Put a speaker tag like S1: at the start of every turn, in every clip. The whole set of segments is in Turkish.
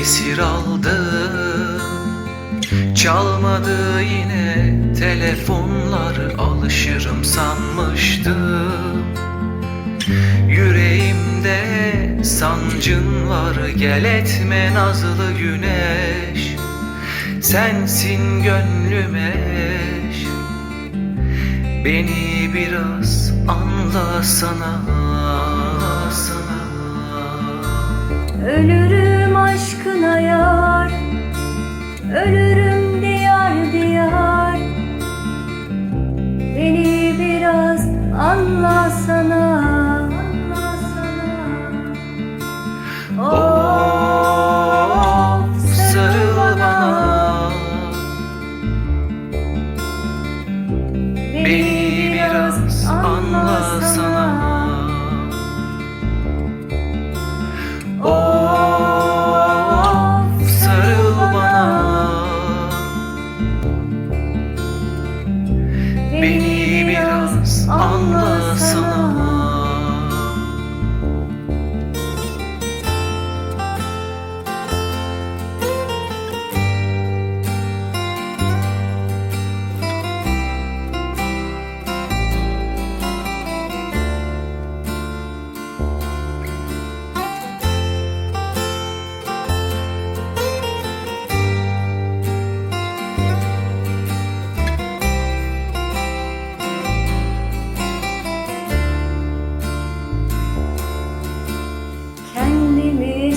S1: esir aldı. Çalmadı yine telefonlar alışırım sanmıştım. Yüreğimde sancın var gel etme nazlı güneş. Sensin gönlüm eş. Beni biraz anlasana sana.
S2: Ölürüm aşkına yar. Ölürüm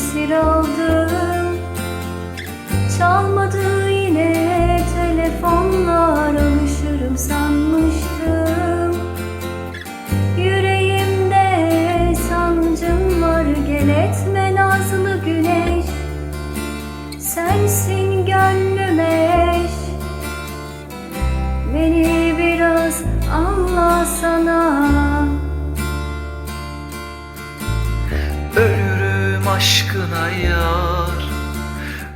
S2: esir aldım
S1: yar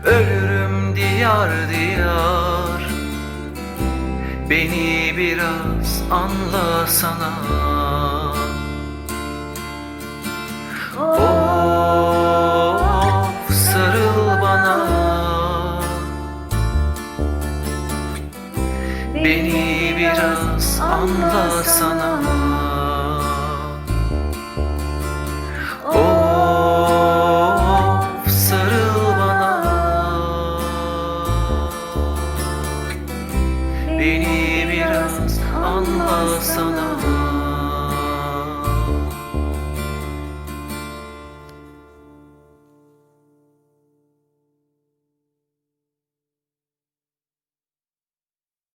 S1: Ölürüm diyar diyar. Beni biraz anlasana Of sarıl bana. Beni biraz anlasana голосу нового.